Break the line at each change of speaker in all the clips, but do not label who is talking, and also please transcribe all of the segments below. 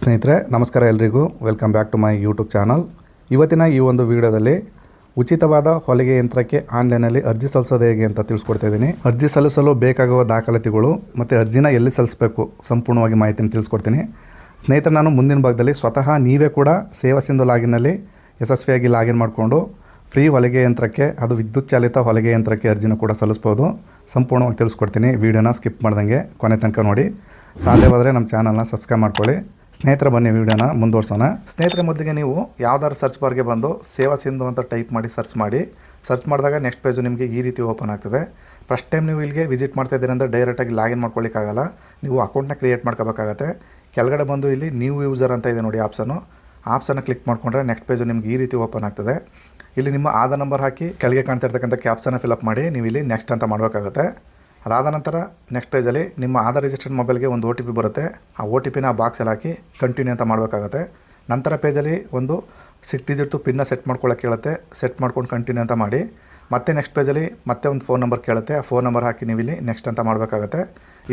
ಸ್ನೇಹಿತರೆ, ನಮಸ್ಕಾರ ಎಲ್ರಿಗೂ. Welcome back to my YouTube channel ಇವತ್ತಿನ ಈ ಒಂದು ವಿಡಿಯೋದಲ್ಲಿ ಉಚಿತವಾದ ಹೊಲಿಗೆ ಯಂತ್ರಕ್ಕೆ ಆನ್ಲೈನಲ್ಲಿ ಅರ್ಜಿ ಸಲ್ಲಿಸೋದು ಹೇಗೆ ಅಂತ ತಿಳಿಸ್ಕೊಡ್ತಾ ಇದ್ದೀನಿ. ಅರ್ಜಿ ಸಲ್ಲಿಸಲು ಬೇಕಾಗುವ ದಾಖಲಾತಿಗಳು ಮತ್ತು ಅರ್ಜಿನ ಎಲ್ಲಿ ಸಲ್ಲಿಸಬೇಕು ಸಂಪೂರ್ಣವಾಗಿ ಮಾಹಿತಿಯನ್ನು ತಿಳಿಸ್ಕೊಡ್ತೀನಿ. ಸ್ನೇಹಿತರೆ, ನಾನು ಮುಂದಿನ ಭಾಗದಲ್ಲಿ ಸ್ವತಃ ನೀವೇ ಕೂಡ ಸೇವಾ ಸಿಂಧು ಲಾಗಿನಲ್ಲಿ ಯಶಸ್ವಿಯಾಗಿ ಲಾಗಿನ್ ಮಾಡಿಕೊಂಡು ಫ್ರೀ ಹೊಲಿಗೆ ಯಂತ್ರಕ್ಕೆ, ಅದು ವಿದ್ಯುತ್ ಚಾಲಿತ ಹೊಲಿಗೆ ಯಂತ್ರಕ್ಕೆ ಅರ್ಜಿನ ಕೂಡ ಸಲ್ಲಿಸ್ಬೋದು. ಸಂಪೂರ್ಣವಾಗಿ ತಿಳಿಸ್ಕೊಡ್ತೀನಿ. ವೀಡಿಯೋನ ಸ್ಕಿಪ್ ಮಾಡ್ದಂಗೆ ಕೊನೆ ತನಕ ನೋಡಿ. ಸಾಧ್ಯವಾದರೆ ನಮ್ಮ ಚಾನಲ್ನ ಸಬ್ಸ್ಕ್ರೈಬ್ ಮಾಡ್ಕೊಳ್ಳಿ. ಸ್ನೇಹಿತರ, ಬನ್ನಿ ವಿಡಿಯೋನ ಮುಂದುವರ್ಸೋಣ. ಸ್ನೇಹಿತರ, ಮೊದಲಿಗೆ ನೀವು ಯಾವ್ದಾದ್ರು ಸರ್ಚ್ ಬಾರ್ಗೆ ಬಂದು ಸೇವಾ ಸಿಂಧು ಅಂತ ಟೈಪ್ ಮಾಡಿ ಸರ್ಚ್ ಮಾಡಿ. ಸರ್ಚ್ ಮಾಡಿದಾಗ ನೆಕ್ಸ್ಟ್ ಪೇಜು ನಿಮಗೆ ಈ ರೀತಿ ಓಪನ್ ಆಗ್ತದೆ. ಫಸ್ಟ್ ಟೈಮ್ ನೀವು ಇಲ್ಲಿಗೆ ವಿಸಿಟ್ ಮಾಡ್ತಾ ಇದ್ದೀರಿ ಅಂದರೆ ಡೈರೆಕ್ಟಾಗಿ ಲಾಗಿನ್ ಮಾಡ್ಕೊಳ್ಳಿಕ್ಕಾಗಲ್ಲ. ನೀವು ಅಕೌಂಟ್ನ ಕ್ರಿಯೇಟ್ ಮಾಡ್ಕೋಬೇಕಾಗತ್ತೆ. ಕೆಳಗಡೆ ಬಂದು ಇಲ್ಲಿ ನ್ಯೂ ಯೂಸರ್ ಅಂತ ಇದೆ ನೋಡಿ ಆಪ್ಷನು ಆಪ್ಸನ್ನು ಕ್ಲಿಕ್ ಮಾಡಿಕೊಂಡ್ರೆ ನೆಕ್ಸ್ಟ್ ಪೇಜು ನಿಮ್ಗೆ ಈ ರೀತಿ ಓಪನ್ ಆಗ್ತದೆ. ಇಲ್ಲಿ ನಿಮ್ಮ ಆಧಾರ್ ನಂಬರ್ ಹಾಕಿ ಕೆಳಗೆ ಕಾಣ್ತಾ ಇರ್ತಕ್ಕಂಥ ಕ್ಯಾಪ್ಸನ್ನು ಫಿಲಪ್ ಮಾಡಿ. ನೀವು ಇಲ್ಲಿ ನೆಕ್ಸ್ಟ್ ಅಂತ ಮಾಡಬೇಕಾಗುತ್ತೆ. ಅದಾದ ನಂತರ ನೆಕ್ಸ್ಟ್ ಪೇಜಲ್ಲಿ ನಿಮ್ಮ ಆಧಾರ್ ರಿಜಿಸ್ಟರ್ಡ್ ಮೊಬೈಲ್ಗೆ ಒಂದು ಒ ಟಿ ಪಿ ಬರುತ್ತೆ. ಆ ಒ ಟಿ ಪಿನ ಆ ಬಾಕ್ಸಲ್ಲಿ ಹಾಕಿ ಕಂಟಿನ್ಯೂ ಅಂತ ಮಾಡಬೇಕಾಗುತ್ತೆ. ನಂತರ ಪೇಜಲ್ಲಿ ಒಂದು ಸಿಕ್ಸ್ ಡಿಜಿಟ್ ಪಿನ್ನ ಸೆಟ್ ಮಾಡ್ಕೊಳ್ಳೋಕೆ ಕೇಳುತ್ತೆ ಸೆಟ್ ಮಾಡ್ಕೊಂಡು ಕಂಟಿನ್ಯೂ ಅಂತ ಮಾಡಿ. ಮತ್ತೆ ನೆಕ್ಸ್ಟ್ ಪೇಜಲ್ಲಿ ಮತ್ತೆ ಒಂದು ಫೋನ್ ನಂಬರ್ ಕೇಳುತ್ತೆ. ಆ ಫೋನ್ ನಂಬರ್ ಹಾಕಿ ನೀವು ಇಲ್ಲಿ ನೆಕ್ಸ್ಟ್ ಅಂತ ಮಾಡಬೇಕಾಗುತ್ತೆ.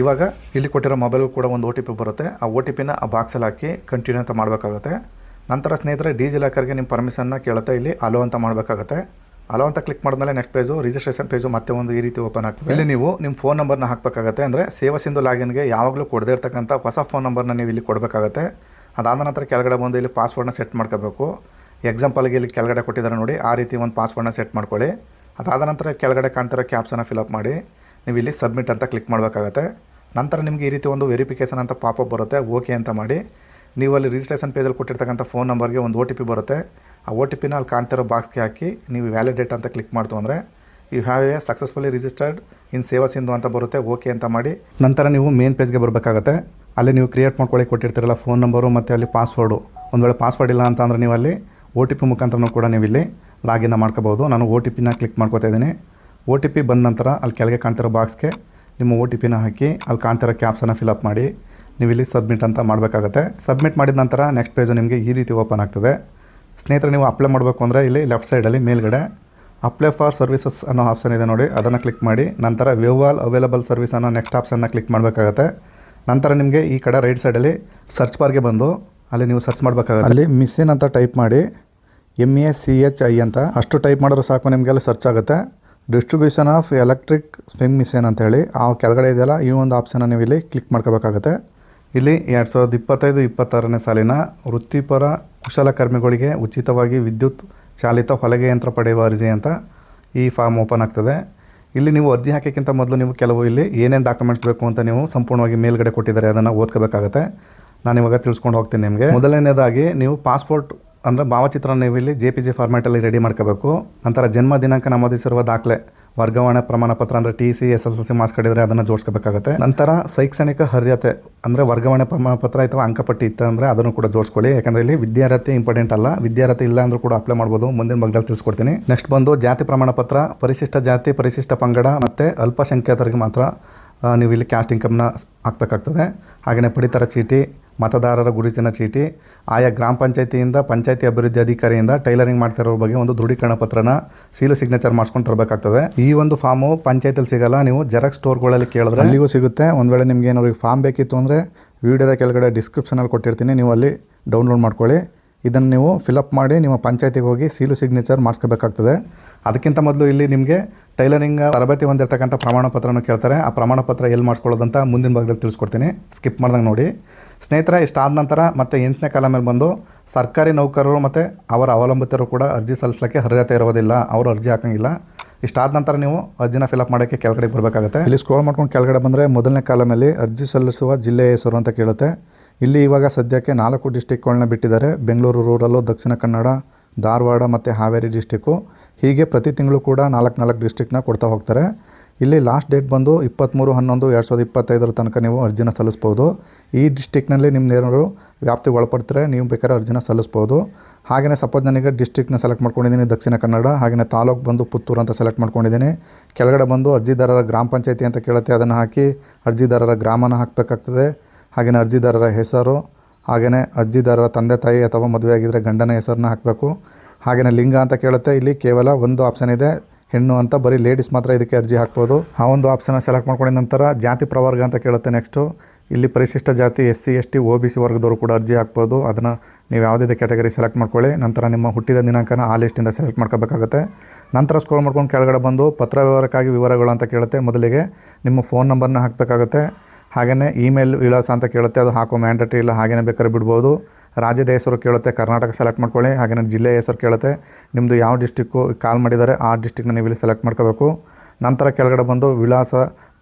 ಇವಾಗ ಇಲ್ಲಿ ಕೊಟ್ಟಿರೋ ಮೊಬೈಲ್ಗೂ ಕೂಡ ಒಂದು ಒ ಟಿ ಪಿ ಬರುತ್ತೆ. ಆ ಓ ಟಿ ಪಿನ ಆ ಬಾಕ್ಸಲ್ಲಿ ಹಾಕಿ ಕಂಟಿನ್ಯೂ ಅಂತ ಮಾಡಬೇಕಾಗುತ್ತೆ. ನಂತರ ಸ್ನೇಹಿತರೆ ಡಿಜಿ ಲಾಕರ್ಗೆ ನಿಮ್ಮ ಪರ್ಮಿಷನ್ನ ಕೇಳುತ್ತೆ. ಇಲ್ಲಿ ಅಲೋ ಅಂತ ಮಾಡಬೇಕಾಗುತ್ತೆ. ಅಲೋ ಅಂತ ಕ್ಲಿಕ್ ಮಾಡಿದ್ಮೇಲೆ ನೆಕ್ಸ್ಟ್ ಪೇಜು ರಿಜಿಸ್ಟ್ರೇಷನ್ ಪೇಜು ಮತ್ತೆ ಒಂದು ಈ ರೀತಿ ಓಪನ್ ಆಗ್ತದೆ. ಇಲ್ಲಿ ನೀವು ನಿಮ್ಮ ಫೋನ್ ನಂಬರ್ನ ಹಾಕಬೇಕಾಗತ್ತೆ. ಅಂದರೆ ಸೇವ ಸಿಂಧು ಲಾಗಿನ್ಗೆ ಯಾವಾಗಲೂ ಕೊಡದೇ ಇರ್ತಕ್ಕಂಥ ಹೊಸ ಫೋನ್ ನಂಬರ್ನ ನೀವು ಇಲ್ಲಿ ಕೊಡಬೇಕಾಗತ್ತೆ. ಅದಾದ ನಂತರ ಕೆಳಗಡೆ ಬಂದು ಇಲ್ಲಿ ಪಾಸ್ವರ್ಡ್ನ ಸೆಟ್ ಮಾಡ್ಕೋಬೇಕು. ಎಕ್ಸಾಂಪಲ್ಗೆ ಇಲ್ಲಿ ಕೆಳಗಡೆ ಕೊಟ್ಟಿದ್ದಾರೆ ನೋಡಿ, ಆ ರೀತಿ ಒಂದು ಪಾಸ್ವರ್ಡ್ನ ಸೆಟ್ ಮಾಡ್ಕೊಳ್ಳಿ. ಅದಾದ ನಂತರ ಕೆಳಗಡೆ ಕಾಣ್ತಿರೋ ಫಿಲ್ ಫಿಲಪ್ ಮಾಡಿ. ನೀವು ಇಲ್ಲಿ ಸಬ್ಮಿಟ್ ಅಂತ ಕ್ಲಿಕ್ ಮಾಡಬೇಕಾಗುತ್ತೆ. ನಂತರ ನಿಮಗೆ ಈ ರೀತಿ ಒಂದು ವೆರಿಫಿಕೇಷನ್ ಅಂತ ಪಾಪಪ್ ಬರುತ್ತೆ. ಓಕೆ ಅಂತ ಮಾಡಿ. ನೀವು ಅಲ್ಲಿ ರಿಜಿಸ್ಟ್ರೇಷನ್ ಪೇಜಲ್ಲಿ ಕೊಟ್ಟಿರ್ತಕ್ಕಂಥ ಫೋನ್ ನಂಬರ್ಗೆ ಒಂದು ಒ ಬರುತ್ತೆ. ಆ ಒ ಟಿ ಪಿನ ಅಲ್ಲಿ ಕಾಣ್ತಿರೋ ಬಾಕ್ಸ್ಗೆ ಹಾಕಿ ನೀವು ವ್ಯಾಲಿಡೇಟ್ ಅಂತ ಕ್ಲಿಕ್ ಮಾಡ್ತು ಅಂದರೆ you have a successfully registered in Seva Sindhu ಅಂತ ಬರುತ್ತೆ ಓಕೆ ಅಂತ ಮಾಡಿ. ನಂತರ ನೀವು ಮೇನ್ ಪೇಜ್ಗೆ ಬರಬೇಕಾಗತ್ತೆ. ಅಲ್ಲಿ ನೀವು ಕ್ರಿಯೇಟ್ ಮಾಡ್ಕೊಳ್ಳಿ, ಕೊಟ್ಟಿರ್ತೀರಲ್ಲ ಫೋನ್ ನಂಬರು ಮತ್ತು ಅಲ್ಲಿ ಪಾಸ್ವರ್ಡು ಒಂದು ವೇಳೆ ಪಾಸ್ವರ್ಡ್ ಇಲ್ಲ ಅಂತ ಅಂದರೆ ನೀವು ಅಲ್ಲಿ ಓ ಟಿ ಪಿ ಮುಖಾಂತರನೂ ಕೂಡ ನೀವು ಇಲ್ಲಿ ಲಾಗಿನ್ ಮಾಡ್ಕೋಬೋದು ನಾನು ಓ ಟಿ ಪಿನ ಕ್ಲಿಕ್ ಮಾಡ್ಕೋತಾ ಇದ್ದೀನಿ. ಓ ಟಿ ಪಿ ಬಂದ ನಂತರ ಅಲ್ಲಿ ಕೆಳಗೆ ಕಾಣ್ತಿರೋ ಬಾಕ್ಸ್ಗೆ ನಿಮ್ಮ ಓ ಟಿ ಪಿನ ಹಾಕಿ ಅಲ್ಲಿ ಕಾಣ್ತಿರೋ ಕ್ಯಾಪ್ಸನ್ನು ಫಿಲಪ್ ಮಾಡಿ. ನೀವು ಇಲ್ಲಿ ಸಬ್ಮಿಟ್ ಅಂತ ಮಾಡಬೇಕಾಗುತ್ತೆ. ಸಬ್ಮಿಟ್ ಮಾಡಿದ ನಂತರ ನೆಕ್ಸ್ಟ್ ಪೇಜು ನಿಮಗೆ ಈ ರೀತಿ ಓಪನ್ ಆಗ್ತದೆ. ಸ್ನೇಹಿತರೆ, ನೀವು ಅಪ್ಲೈ ಮಾಡಬೇಕು ಅಂದರೆ ಇಲ್ಲಿ ಲೆಫ್ಟ್ ಸೈಡಲ್ಲಿ ಮೇಲ್ಗಡೆ ಅಪ್ಲೈ ಫಾರ್ ಸರ್ವಿಸಸ್ ಅನ್ನೋ ಆಪ್ಷನ್ ಇದೆ ನೋಡಿ. ಅದನ್ನು ಕ್ಲಿಕ್ ಮಾಡಿ. ನಂತರ ವ್ಯೂವಾಲ್ ಅವೈಲಬಲ್ ಸರ್ವಿಸ್ ಅನ್ನೋ ನೆಕ್ಸ್ಟ್ ಆಪ್ಷನ್ನ ಕ್ಲಿಕ್ ಮಾಡಬೇಕಾಗತ್ತೆ. ನಂತರ ನಿಮಗೆ ಈ ಕಡೆ ರೈಟ್ ಸೈಡಲ್ಲಿ ಸರ್ಚ್ ಬಾರ್ಗೆ ಬಂದು ಅಲ್ಲಿ ನೀವು ಸರ್ಚ್ ಮಾಡಬೇಕಾಗುತ್ತೆ. ಅಲ್ಲಿ ಮಿಷಿನ್ ಅಂತ ಟೈಪ್ ಮಾಡಿ M A C H I ಅಂತ. ಅಷ್ಟು ಟೈಪ್ ಮಾಡಿದ್ರೆ ಸಾಕು ನಿಮಗೆಲ್ಲ ಸರ್ಚ್ ಆಗುತ್ತೆ. ಡಿಸ್ಟ್ರಿಬ್ಯೂಷನ್ ಆಫ್ ಎಲೆಕ್ಟ್ರಿಕ್ ಸ್ವಿಂಗ್ ಅಂತ ಹೇಳಿ. ಆ ಕೆಳಗಡೆ ಇದೆಯಲ್ಲ, ಈ ಒಂದು ಆಪ್ಷನ್ನ ನೀವು ಇಲ್ಲಿ ಕ್ಲಿಕ್ ಮಾಡ್ಕೋಬೇಕಾಗುತ್ತೆ. ಇಲ್ಲಿ ಎರಡು ಸಾವಿರದ ಇಪ್ಪತ್ತೈದು, ಇಪ್ಪತ್ತಾರನೇ ಸಾಲಿನ ವೃತ್ತಿಪರ ಕುಶಲಕರ್ಮಿಗಳಿಗೆ ಉಚಿತವಾಗಿ ವಿದ್ಯುತ್ ಚಾಲಿತ ಹೊಲಗೆ ಯಂತ್ರ ಪಡೆಯುವ ಅರ್ಜಿ ಅಂತ ಈ ಫಾರ್ಮ್ ಓಪನ್ ಆಗ್ತದೆ. ಇಲ್ಲಿ ನೀವು ಅರ್ಜಿ ಹಾಕೋಕ್ಕಿಂತ ಮೊದಲು ನೀವು ಕೆಲವು ಇಲ್ಲಿ ಏನೇನು ಡಾಕ್ಯುಮೆಂಟ್ಸ್ ಬೇಕು ಅಂತ ನೀವು ಸಂಪೂರ್ಣವಾಗಿ ಮೇಲ್ಗಡೆ ಕೊಟ್ಟಿದ್ದಾರೆ, ಅದನ್ನು ಓದ್ಕೋಬೇಕಾಗತ್ತೆ. ನಾನು ಇವಾಗ ತಿಳ್ಸ್ಕೊಂಡು ಹೋಗ್ತೀನಿ ನಿಮಗೆ. ಮೊದಲನೇದಾಗಿ ನೀವು ಪಾಸ್ಪೋರ್ಟ್ ಅಂದರೆ ಭಾವಚಿತ್ರ ನೀವು ಇಲ್ಲಿ ಜೆ ಪಿ ಜಿ ಫಾರ್ಮ್ಯಾಟಲ್ಲಿ ರೆಡಿ ಮಾಡ್ಕೋಬೇಕು. ನಂತರ ಜನ್ಮ ದಿನಾಂಕ ನಮೂದಿಸಿರುವ ದಾಖಲೆ. ವರ್ಗಾವಣೆ ಪ್ರಮಾಣ ಪತ್ರ ಅಂದರೆ T C S L C marks ಕಡಿದ್ರೆ ಅದನ್ನು ಜೋಡಿಸ್ಕೋಬೇಕಾಗುತ್ತೆ. ನಂತರ ಶೈಕ್ಷಣಿಕ ಅರ್ಹತೆ ಅಂದರೆ ವರ್ಗಾವಣೆ ಪ್ರಮಾಣ ಪತ್ರ ಅಥವಾ ಅಂಕಪಟ್ಟಿ ಇತ್ತು ಅಂದರೆ ಅದನ್ನು ಕೂಡ ಜೋಡಿಸ್ಕೊಳ್ಳಿ. ಯಾಕಂದರೆ ಇಲ್ಲಿ ವಿದ್ಯಾರ್ಥಿ ಇಂಪಾರ್ಟೆಂಟ್ ಅಲ್ಲ. ವಿದ್ಯಾರ್ಥಿ ಇಲ್ಲ ಅಂದರೂ ಕೂಡ ಅಪ್ಲೈ ಮಾಡ್ಬೋದು. ಮುಂದಿನ ಭಾಗದಲ್ಲಿ ತಿಳಿಸ್ಕೊಡ್ತೀನಿ. ನೆಕ್ಸ್ಟ್ ಬಂದು ಜಾತಿ ಪ್ರಮಾಣ ಪತ್ರ ಪರಿಶಿಷ್ಟ ಜಾತಿ, ಪರಿಶಿಷ್ಟ ಪಂಗಡ ಮತ್ತು ಅಲ್ಪಸಂಖ್ಯಾತರಿಗೆ ಮಾತ್ರ ನೀವು ಇಲ್ಲಿ ಕ್ಯಾಸ್ಟ್ ಇನ್ಕಮ್ನ ಹಾಕ್ಬೇಕಾಗ್ತದೆ. ಹಾಗೆಯೇ ಪಡಿತರ ಚೀಟಿ ಮತದಾರರ ಗುರುತಿನ ಚೀಟಿ, ಆಯಾ ಗ್ರಾಮ ಪಂಚಾಯತಿಯಿಂದ ಪಂಚಾಯತಿ ಅಭಿವೃದ್ಧಿ ಅಧಿಕಾರಿಯಿಂದ ಟೈಲರಿಂಗ್ ಮಾಡ್ತಿರೋ ಬಗ್ಗೆ ಒಂದು ದೃಢೀಕರಣ ಪತ್ರನ ಸೀಲು ಸಿಗ್ನೇಚರ್ ಮಾಡ್ಸ್ಕೊಂಡು ತರಬೇಕಾಗ್ತದೆ. ಈ ಒಂದು ಫಾರ್ಮು ಪಂಚಾಯತಲ್ಲಿ ಸಿಗಲ್ಲ, ನೀವು ಜೆರಾಕ್ಸ್ ಸ್ಟೋರ್ಗಳಲ್ಲಿ ಕೇಳಿದ್ರೆ ಅಲ್ಲಿಗೂ ಸಿಗುತ್ತೆ. ಒಂದು ವೇಳೆ ನಿಮ್ಗೆ ಏನಾದ್ರು ಫಾರ್ಮ್ ಬೇಕಿತ್ತು ಅಂದರೆ ವಿಡಿಯೋದ ಕೆಳಗಡೆ ಡಿಸ್ಕ್ರಿಪ್ಷನಲ್ಲಿ ಕೊಟ್ಟಿರ್ತೀನಿ, ನೀವು ಅಲ್ಲಿ ಡೌನ್ಲೋಡ್ ಮಾಡ್ಕೊಳ್ಳಿ. ಇದನ್ನು ನೀವು ಫಿಲಪ್ ಮಾಡಿ ನಿಮ್ಮ ಪಂಚಾಯತಿಗೆ ಹೋಗಿ ಸೀಲು ಸಿಗ್ನೇಚರ್ ಮಾಡಿಸ್ಕೋಬೇಕಾಗ್ತದೆ. ಅದಕ್ಕಿಂತ ಮೊದಲು ಇಲ್ಲಿ ನಿಮಗೆ ಟೈಲರಿಂಗ್ ತರಬೇತಿ ಹೊಂದಿರತಕ್ಕಂಥ ಪ್ರಮಾಣ ಪತ್ರನೂ ಕೇಳ್ತಾರೆ. ಆ ಪ್ರಮಾಣ ಪತ್ರ ಎಲ್ಲಿ ಮಾಡಿಸ್ಕೊಳ್ಳೋದಂತ ಮುಂದಿನ ಭಾಗದಲ್ಲಿ ತಿಳಿಸ್ಕೊಡ್ತೀನಿ. ಸ್ಕಿಪ್ ಮಾಡ್ದಂಗೆ ನೋಡಿ. ಸ್ನೇಹಿತರೆ, ಇಷ್ಟಾದ ನಂತರ ಮತ್ತೆ ಎಂಟನೇ ಕಾಲ ಮೇಲೆ ಬಂದು ಸರ್ಕಾರಿ ನೌಕರರು ಮತ್ತು ಅವರ ಅವಲಂಬಿತರು ಕೂಡ ಅರ್ಜಿ ಸಲ್ಲಿಸಲಿಕ್ಕೆ ಅರ್ಹತೆ ಇರೋದಿಲ್ಲ. ಅವರು ಅರ್ಜಿ ಹಾಕೋಂಗಿಲ್ಲ. ಇಷ್ಟಾದ ನಂತರ ನೀವು ಅರ್ಜಿನ ಫಿಲಪ್ ಮಾಡೋಕ್ಕೆ ಕೆಳಗಡೆ ಬರಬೇಕಾಗುತ್ತೆ. ಇಲ್ಲಿ ಸ್ಕ್ರೋಲ್ ಮಾಡ್ಕೊಂಡು ಕೆಳಗಡೆ ಬಂದರೆ ಮೊದಲನೇ ಕಾಲಮಲ್ಲಿ ಅರ್ಜಿ ಸಲ್ಲಿಸುವ ಜಿಲ್ಲೆಯ ಹೆಸರು ಅಂತ ಕೇಳುತ್ತೆ. ಇಲ್ಲಿ ಇವಾಗ ಸದ್ಯಕ್ಕೆ ನಾಲ್ಕು ಡಿಸ್ಟಿಕ್ಗಳನ್ನ ಬಿಟ್ಟಿದ್ದಾರೆ. ಬೆಂಗಳೂರು, ರೂರಲ್ಲು, ದಕ್ಷಿಣ ಕನ್ನಡ, ಧಾರವಾಡ ಮತ್ತು ಹಾವೇರಿ ಡಿಸ್ಟಿಕ್ಕು ಹೀಗೆ ಪ್ರತಿ ತಿಂಗಳು ಕೂಡ ನಾಲ್ಕು ನಾಲ್ಕು ಡಿಸ್ಟಿಕ್ನ ಕೊಡ್ತಾ ಹೋಗ್ತಾರೆ. ಇಲ್ಲಿ ಲಾಸ್ಟ್ ಡೇಟ್ ಬಂದು ಇಪ್ಪತ್ತ್ಮೂರು ಹನ್ನೊಂದು, ಎರಡು ಸಾವಿರದ ಇಪ್ಪತ್ತೈದರ ತನಕ ನೀವು ಅರ್ಜಿನ ಸಲ್ಲಿಸ್ಬೋದು. ಈ ಡಿಸ್ಟಿಕ್ನಲ್ಲಿ ನಿಮ್ಮದೇನಾದ್ರು ವ್ಯಾಪ್ತಿಗೆ ಒಳಪಡ್ತಾರೆ ನೀವು ಬೇಕಾದ್ರೆ ಅರ್ಜಿನ ಸಲ್ಲಿಸ್ಬೋದು. ಹಾಗೆಯೇ ಸಪೋಸ್ ನನಗೆ ಡಿಸ್ಟಿಕ್ನ ಸೆಲೆಕ್ಟ್ ಮಾಡ್ಕೊಂಡಿದ್ದೀನಿ, ದಕ್ಷಿಣ ಕನ್ನಡ ಹಾಗೆಯೇ ತಾಲೂಕು ಬಂದು ಪುತ್ತೂರು ಅಂತ ಸೆಲೆಕ್ಟ್ ಮಾಡ್ಕೊಂಡಿದ್ದೀನಿ. ಕೆಳಗಡೆ ಬಂದು ಅರ್ಜಿದಾರರ ಗ್ರಾಮ ಪಂಚಾಯತಿ ಅಂತ ಕೇಳುತ್ತೆ, ಅದನ್ನು ಹಾಕಿ ಅರ್ಜಿದಾರರ ಗ್ರಾಮನ ಹಾಕಬೇಕಾಗ್ತದೆ. ಹಾಗೆಯೇ ಅರ್ಜಿದಾರರ ಹೆಸರು ಹಾಗೆಯೇ ಅರ್ಜಿದಾರರ ತಂದೆ, ತಾಯಿ ಅಥವಾ ಮದುವೆ ಆಗಿದ್ದರೆ ಗಂಡನ ಹೆಸರನ್ನ ಹಾಕಬೇಕು. ಹಾಗೆಯೇ ಲಿಂಗ ಅಂತ ಕೇಳುತ್ತೆ, ಇಲ್ಲಿ ಕೇವಲ ಒಂದು ಆಪ್ಷನ್ ಇದೆ. ಹೆಣ್ಣು ಅಂತ ಬರೀ ಲೇಡೀಸ್ ಮಾತ್ರ ಇದಕ್ಕೆ ಅರ್ಜಿ ಹಾಕ್ಬೋದು. ಆ ಒಂದು ಆಪ್ಷನ್ನ ಸೆಲೆಕ್ಟ್ ಮಾಡ್ಕೊಂಡಿದ ನಂತರ ಜಾತಿ ಪ್ರವರ್ಗ ಅಂತ ಕೇಳುತ್ತೆ ನೆಕ್ಸ್ಟು ಇಲ್ಲಿ ಪರಿಶಿಷ್ಟ ಜಾತಿ S C S T O B C ವರ್ಗದವರು ಕೂಡ ಅರ್ಜಿ ಹಾಕ್ಬೋದು. ಅದನ್ನು ನೀವು ಯಾವುದೇ ಕ್ಯಾಟಗರಿ ಸೆಲೆಕ್ಟ್ ಮಾಡ್ಕೊಳ್ಳಿ. ನಂತರ ನಿಮ್ಮ ಹುಟ್ಟಿದ ದಿನಾಂಕನ ಆ ಲಿಸ್ಟಿಂದ ಸೆಲೆಕ್ಟ್ ಮಾಡ್ಕೋಬೇಕಾಗುತ್ತೆ. ನಂತರ ಸ್ಕ್ರೋಲ್ ಮಾಡ್ಕೊಂಡು ಕೆಳಗಡೆ ಬಂದು ಪತ್ರ ವ್ಯವಹಾರಕ್ಕಾಗಿ ವಿವರಗಳು ಅಂತ ಕೇಳುತ್ತೆ ಮೊದಲಿಗೆ. ನಿಮ್ಮ ಫೋನ್ ನಂಬರ್ನ ಹಾಕಬೇಕಾಗುತ್ತೆ. ಹಾಗೆಯೇ ಇಮೇಲ್ ವಿಳಾಸ ಅಂತ ಕೇಳುತ್ತೆ. ಅದು ಹಾಕೋ ಮ್ಯಾಂಡೇಟ್ರಿ ಇಲ್ಲ ಹಾಗೆಯೇ ಬೇಕಾದ್ರೆ ಬಿಡ್ಬೋದು. ರಾಜ್ಯದ ಹೆಸರು ಕೇಳುತ್ತೆ, ಕರ್ನಾಟಕ ಸೆಲೆಕ್ಟ್ ಮಾಡ್ಕೊಳ್ಳಿ. ಹಾಗೆಯೇ ಜಿಲ್ಲೆಯ ಹೆಸರು ಕೇಳುತ್ತೆ. ನಿಮ್ಮದು ಯಾವ ಡಿಸ್ಟಿಕ್ಕು ಕಾಲ್ ಮಾಡಿದ್ದಾರೆ ಆ ಡಿಸ್ಟಿಕ್ನ ನೀವು ಇಲ್ಲಿ ಸೆಲೆಕ್ಟ್ ಮಾಡ್ಕೋಬೇಕು. ನಂತರ ಕೆಳಗಡೆ ಬಂದು ವಿಳಾಸ,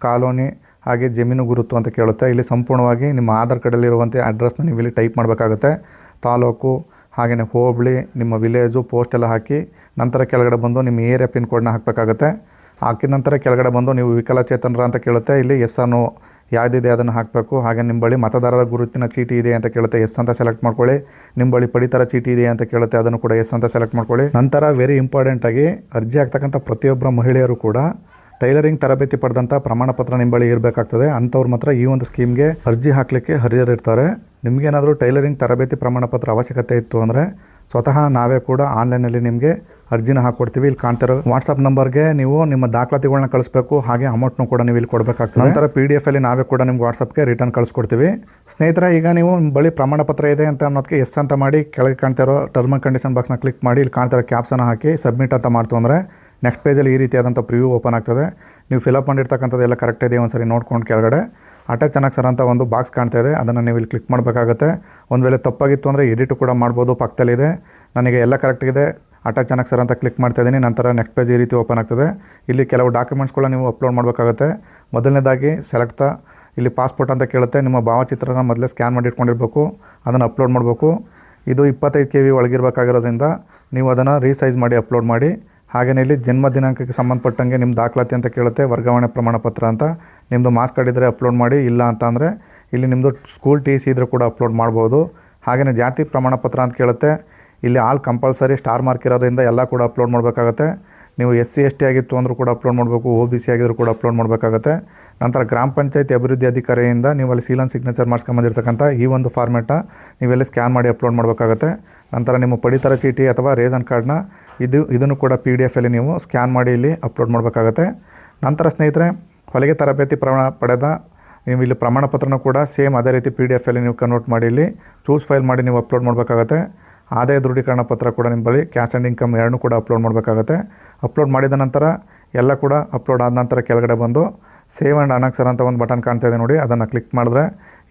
ಕಾಲೋನಿ, ಹಾಗೆ ಜಮೀನು ಗುರುತು ಅಂತ ಕೇಳುತ್ತೆ. ಇಲ್ಲಿ ಸಂಪೂರ್ಣವಾಗಿ ನಿಮ್ಮ ಆಧಾರ್ ಕಾರ್ಡಲ್ಲಿರುವಂಥ ಅಡ್ರೆಸ್ನ ನೀವು ಇಲ್ಲಿ ಟೈಪ್ ಮಾಡಬೇಕಾಗುತ್ತೆ. ತಾಲೂಕು ಹಾಗೆಯೇ ಹೋಬಳಿ, ನಿಮ್ಮ ವಿಲೇಜು ಪೋಸ್ಟ್ ಎಲ್ಲ ಹಾಕಿ, ನಂತರ ಕೆಳಗಡೆ ಬಂದು ನಿಮ್ಮ ಏರಿಯಾ ಪಿನ್ ಕೋಡ್ನ ಹಾಕಬೇಕಾಗುತ್ತೆ. ಹಾಕಿದ ನಂತರ ಕೆಳಗಡೆ ಬಂದು ನೀವು ವಿಕಲಚೇತನರ ಅಂತ ಕೇಳುತ್ತೆ. ಇಲ್ಲಿ ಎಸ್ ಅನ್ನೋ ಯಾವುದಿದೆ ಅದನ್ನು ಹಾಕಬೇಕು? ಹಾಗೆ ನಿಮ್ಮ ಬಳಿ ಮತದಾರರ ಗುರುತಿನ ಚೀಟಿ ಇದೆ ಅಂತ ಕೇಳುತ್ತೆ, ಎಸ್ ಅಂತ ಸೆಲೆಕ್ಟ್ ಮಾಡ್ಕೊಳ್ಳಿ. ನಿಮ್ಮ ಬಳಿ ಪಡಿತರ ಚೀಟಿ ಇದೆ ಅಂತ ಕೇಳುತ್ತೆ, ಅದನ್ನು ಕೂಡ ಎಸ್ ಅಂತ ಸೆಲೆಕ್ಟ್ ಮಾಡ್ಕೊಳ್ಳಿ. ನಂತರ ವೆರಿ ಇಂಪಾರ್ಟೆಂಟಾಗಿ ಅರ್ಜಿ ಆಗ್ತಕ್ಕಂಥ ಪ್ರತಿಯೊಬ್ಬರ ಮಹಿಳೆಯರು ಕೂಡ ಟೈಲರಿಂಗ್ ತರಬೇತಿ ಪಡೆದಂಥ ಪ್ರಮಾಣ ಪತ್ರ ನಿಮ್ಮ ಬಳಿ ಇರಬೇಕಾಗ್ತದೆ. ಅಂಥವ್ರು ಮಾತ್ರ ಈ ಒಂದು ಸ್ಕೀಮ್ಗೆ ಅರ್ಜಿ ಹಾಕಲಿಕ್ಕೆ ಹರಿಯರಿರ್ತಾರೆ. ನಿಮಗೇನಾದರೂ ಟೈಲರಿಂಗ್ ತರಬೇತಿ ಪ್ರಮಾಣ ಪತ್ರ ಅವಶ್ಯಕತೆ ಇತ್ತು ಅಂದರೆ ಸ್ವತಃ ನಾವೇ ಕೂಡ ಆನ್ಲೈನಲ್ಲಿ ನಿಮಗೆ ಅರ್ಜಿನ ಹಾಕ್ಕೊಡ್ತೀವಿ ಇಲ್ಲಿ ಕಾಣ್ತಿರೋ ವಾಟ್ಸಪ್ ನಂಬರ್ಗೆ ನೀವು ನಿಮ್ಮ ದಾಖಲಾತಿಗಳನ್ನ ಕಳಿಸ್ಬೇಕು ಹಾಗೆ ಅಮೌಂಟ್ನು ಕೂಡ ನೀವು ಇಲ್ಲಿ ಕೊಡಬೇಕಾಗ್ತದೆ. ನಂತರ ಪಿ ಡಿ ಎಫಲ್ಲಿ ನಾವೇ ಕೂಡ ನಿಮ್ಗೆ ವಾಟ್ಸಪ್ಗೆ ರಿಟರ್ನ್ ಕಳಿಸ್ಕೊಡ್ತೀವಿ. ಸ್ನೇಹಿತರೆ ಈಗ ನೀವು ನಿಮ್ಮ ಬಳಿ ಪ್ರಮಾಣ ಪತ್ರ ಇದೆ ಅಂತ ಅನ್ನೋದಕ್ಕೆ ಎಸ್ ಅಂತ ಮಾಡಿ ಕೆಳಗೆ ಕಾಣ್ತಿರೋ ಟರ್ಮ್ ಆ್ಯಂಡ್ ಕಂಡೀಷನ್ ಬಾಕ್ಸ್ನ ಕ್ಲಿಕ್ ಮಾಡಿ ಇಲ್ಲಿ ಕಾಣ್ತಿರೋ ಕ್ಯಾಪ್ಸನ್ನು ಹಾಕಿ ಸಬ್ಮಿಟ್ ಅಂತ ಮಾಡ್ತು ಅಂದರೆ ನೆಕ್ಸ್ಟ್ ಪೇಜಲ್ಲಿ ಈ ರೀತಿಯಾದಂಥ ಪ್ರಿವ್ಯೂ ಓಪನ್ ಆಗ್ತದೆ. ನೀವು ಫಿಲಪ್ ಮಾಡಿರ್ತಕ್ಕಂಥದ್ದು ಎಲ್ಲ ಕರೆಕ್ಟ್ ಇದೆ ಒಂದ್ಸರಿ ನೋಡ್ಕೊಂಡು ಕೆಳಗಡೆ. ಅಟ್ಯಾಚ್ ಚೆನ್ನಾಗಿ ಸರ್ ಅಂತ ಒಂದು ಬಾಕ್ಸ್ ಕಾಣ್ತಾ ಇದೆ. ಅದನ್ನು ನೀವು ಇಲ್ಲಿ ಕ್ಲಿಕ್ ಮಾಡಬೇಕಾಗುತ್ತೆ. ಒಂದು ವೇಳೆ ತಪ್ಪಾಗಿತ್ತು ಅಂದರೆ ಎಡಿಟ್ ಕೂಡ ಮಾಡ್ಬೋದು ಪಕ್ಕದಲ್ಲಿದೆ ನನಗೆ ಎಲ್ಲ ಕರೆಕ್ಟಿದೆ ಅಟ್ಯಾಚ್ ಚೆನ್ನಾಗಿ ಸರ್ ಅಂತ ಕ್ಲಿಕ್ ಮಾಡ್ತಾ ಇದ್ದೀನಿ ನಂತರ ನೆಕ್ಸ್ಟ್ ಪೇಜ್ ಈ ರೀತಿ ಓಪನ್ ಆಗ್ತದೆ. ಇಲ್ಲಿ ಕೆಲವು ಡಾಕ್ಯುಮೆಂಟ್ಸ್ಗಳನ್ನ ನೀವು ಅಪ್ಲೋಡ್ ಮಾಡಬೇಕಾಗುತ್ತೆ. ಮೊದಲನೇದಾಗಿ ಸೆಲೆಕ್ಟ್ ಇಲ್ಲಿ ಪಾಸ್ಪೋರ್ಟ್ ಅಂತ ಕೇಳುತ್ತೆ. ನಿಮ್ಮ ಭಾವಚಿತ್ರನ ಮೊದಲೇ ಸ್ಕ್ಯಾನ್ ಮಾಡಿ ಇಟ್ಕೊಂಡಿರ್ಬೇಕು. ಅದನ್ನು ಅಪ್ಲೋಡ್ ಮಾಡಬೇಕು. ಇದು ಇಪ್ಪತ್ತೈದು ಕೆ ವಿ ಒಳಗಿರಬೇಕಾಗಿರೋದ್ರಿಂದ ನೀವು ಅದನ್ನು ರೀಸೈಜ್ ಮಾಡಿ ಅಪ್ಲೋಡ್ ಮಾಡಿ. ಹಾಗೆಯೇ ಇಲ್ಲಿ ಜನ್ಮ ದಿನಾಂಕಕ್ಕೆ ಸಂಬಂಧಪಟ್ಟಂಗೆ ನಿಮ್ಮ ದಾಖಲಾತಿ ಅಂತ ಕೇಳುತ್ತೆ, ವರ್ಗಾವಣೆ ಪ್ರಮಾಣ ಪತ್ರ ಅಂತ. ನಿಮ್ಮದು ಮಾಸ್ಕ್ ಕಾರ್ಡ್ ಇದ್ದರೆ ಅಪ್ಲೋಡ್ ಮಾಡಿ, ಇಲ್ಲ ಅಂತ ಅಂದರೆ ಇಲ್ಲಿ ನಿಮ್ಮದು ಸ್ಕೂಲ್ ಟಿ ಸಿ ಇದ್ದರೆ ಕೂಡ ಅಪ್ಲೋಡ್ ಮಾಡ್ಬೋದು. ಹಾಗೆಯೇ ಜಾತಿ ಪ್ರಮಾಣ ಪತ್ರ ಅಂತ ಕೇಳುತ್ತೆ, ಇಲ್ಲಿ ಆಲ್ ಕಂಪಲ್ಸರಿ ಸ್ಟಾರ್ ಮಾರ್ಕ್ ಇರೋದ್ರಿಂದ ಎಲ್ಲ ಕೂಡ ಅಪ್ಲೋಡ್ ಮಾಡಬೇಕಾಗತ್ತೆ. ನೀವು ಎಸ್ ಸಿ ಎಸ್ ಟಿ ಆಗಿತ್ತು ಅಂದರೂ ಕೂಡ ಅಪ್ಲೋಡ್ ಮಾಡಬೇಕು ಒ ಬಿ ಸಿ ಆಗಿದ್ರು ಕೂಡ ಅಪ್ಲೋಡ್ ಮಾಡಬೇಕಾಗತ್ತೆ. ನಂತರ ಗ್ರಾಮ ಪಂಚಾಯತಿ ಅಭಿವೃದ್ಧಿ ಅಧಿಕಾರಿಯಿಂದ ನೀವು ಅಲ್ಲಿ ಸೀಲನ್ ಸಿಗ್ನೇಚರ್ ಮಾಡಿಸ್ಕೊಂಬಂದಿರ್ತಕ್ಕಂಥ ಈ ಒಂದು ಫಾರ್ಮೆಟ್ನ ನೀವೆಲ್ಲ ಸ್ಕ್ಯಾನ್ ಮಾಡಿ ಅಪ್ಲೋಡ್ ಮಾಡಬೇಕಾಗತ್ತೆ. ನಂತರ ನಿಮ್ಮ ಪಡಿತರ ಚೀಟಿ ಅಥವಾ ರೇಷನ್ ಕಾರ್ಡ್ನ ಇದು, ಇದನ್ನು ಕೂಡ ಪಿ ಡಿ ಎಫಲ್ಲಿ ನೀವು ಸ್ಕ್ಯಾನ್ ಮಾಡಿ ಇಲ್ಲಿ ಅಪ್ಲೋಡ್ ಮಾಡಬೇಕಾಗತ್ತೆ. ನಂತರ ಸ್ನೇಹಿತರೆ, ಹೊಲಿಗೆ ತರಬೇತಿ ಪ್ರಮಾಣ ಪಡೆದ ನೀವು ಇಲ್ಲಿ ಪ್ರಮಾಣ ಪತ್ರನೂ ಕೂಡ ಸೇಮ್ ಅದೇ ರೀತಿ ಪಿ ಡಿ ಎಫಲ್ಲಿ ನೀವು ಕನ್ವರ್ಟ್ ಮಾಡಿ ಇಲ್ಲಿ ಚೂಸ್ ಫೈಲ್ ಮಾಡಿ ನೀವು ಅಪ್ಲೋಡ್ ಮಾಡಬೇಕಾಗತ್ತೆ. ಆದಾಯ ದೃಢೀಕರಣ ಪತ್ರ ಕೂಡ ನಿಮ್ಮ ಬಳಿ ಕ್ಯಾಶ್ ಆ್ಯಂಡ್ ಇನ್ಕಮ್ ಎರಡನ್ನೂ ಕೂಡ ಅಪ್ಲೋಡ್ ಮಾಡಬೇಕಾಗತ್ತೆ. ಅಪ್ಲೋಡ್ ಮಾಡಿದ ನಂತರ ಎಲ್ಲ ಕೂಡ ಅಪ್ಲೋಡ್ ಆದ ನಂತರ ಕೆಳಗಡೆ ಬಂದು ಸೇವ್ ಆ್ಯಂಡ್ ಅನಕ್ಸರ್ ಅಂತ ಒಂದು ಬಟನ್ ಕಾಣ್ತಾ ಇದೆ ನೋಡಿ, ಅದನ್ನು ಕ್ಲಿಕ್ ಮಾಡಿದ್ರೆ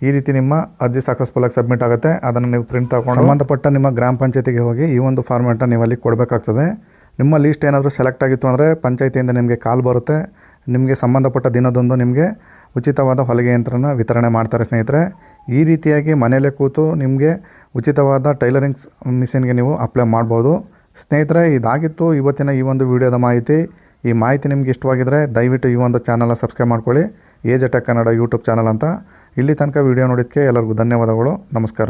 ಈ ರೀತಿ ನಿಮ್ಮ ಅರ್ಜಿ ಸಕ್ಸಸ್ಫುಲ್ಲಾಗಿ ಸಬ್ಮಿಟ್ ಆಗುತ್ತೆ. ಅದನ್ನು ನೀವು ಪ್ರಿಂಟ್ ತಗೊಂಡು ಸಂಬಂಧಪಟ್ಟ ನಿಮ್ಮ ಗ್ರಾಮ ಪಂಚಾಯತಿಗೆ ಹೋಗಿ ಈ ಒಂದು ಫಾರ್ಮೆಟನ್ನು ನೀವು ಅಲ್ಲಿ ಕೊಡಬೇಕಾಗ್ತದೆ. ನಿಮ್ಮ ಲೀಸ್ಟ್ ಏನಾದರೂ ಸೆಲೆಕ್ಟ್ ಆಗಿತ್ತು ಅಂದರೆ ಪಂಚಾಯತಿಯಿಂದ ನಿಮಗೆ ಕಾಲ್ ಬರುತ್ತೆ. ನಿಮಗೆ ಸಂಬಂಧಪಟ್ಟ ದಿನದಂದು ನಿಮಗೆ ಉಚಿತವಾದ ಹೊಲಿಗೆ ಯಂತ್ರನ ವಿತರಣೆ ಮಾಡ್ತಾರೆ ಸ್ನೇಹಿತರೆ. ಈ ರೀತಿಯಾಗಿ ಮನೆಯಲ್ಲೇ ಕೂತು ನಿಮಗೆ ಉಚಿತವಾದ ಟೈಲರಿಂಗ್ಸ್ ಮಿಷಿನ್ಗೆ ನೀವು ಅಪ್ಲೈ ಮಾಡ್ಬೋದು. ಸ್ನೇಹಿತರೆ, ಇದಾಗಿತ್ತು ಇವತ್ತಿನ ಈ ಒಂದು ವಿಡಿಯೋದ ಮಾಹಿತಿ. ಈ ಮಾಹಿತಿ ನಿಮಗೆ ಇಷ್ಟವಾಗಿದ್ದರೆ ದಯವಿಟ್ಟು ಈ ಒಂದು ಚಾನಲ್ನ ಸಬ್ಸ್ಕ್ರೈಬ್ ಮಾಡ್ಕೊಳ್ಳಿ. Age attack Kannada YouTube channel ಅಂತ. ಇಲ್ಲಿ ತನಕ ವಿಡಿಯೋ ನೋಡಿದ್ದಕ್ಕೆ ಎಲ್ಲರಿಗೂ ಧನ್ಯವಾದಗಳು. ನಮಸ್ಕಾರ.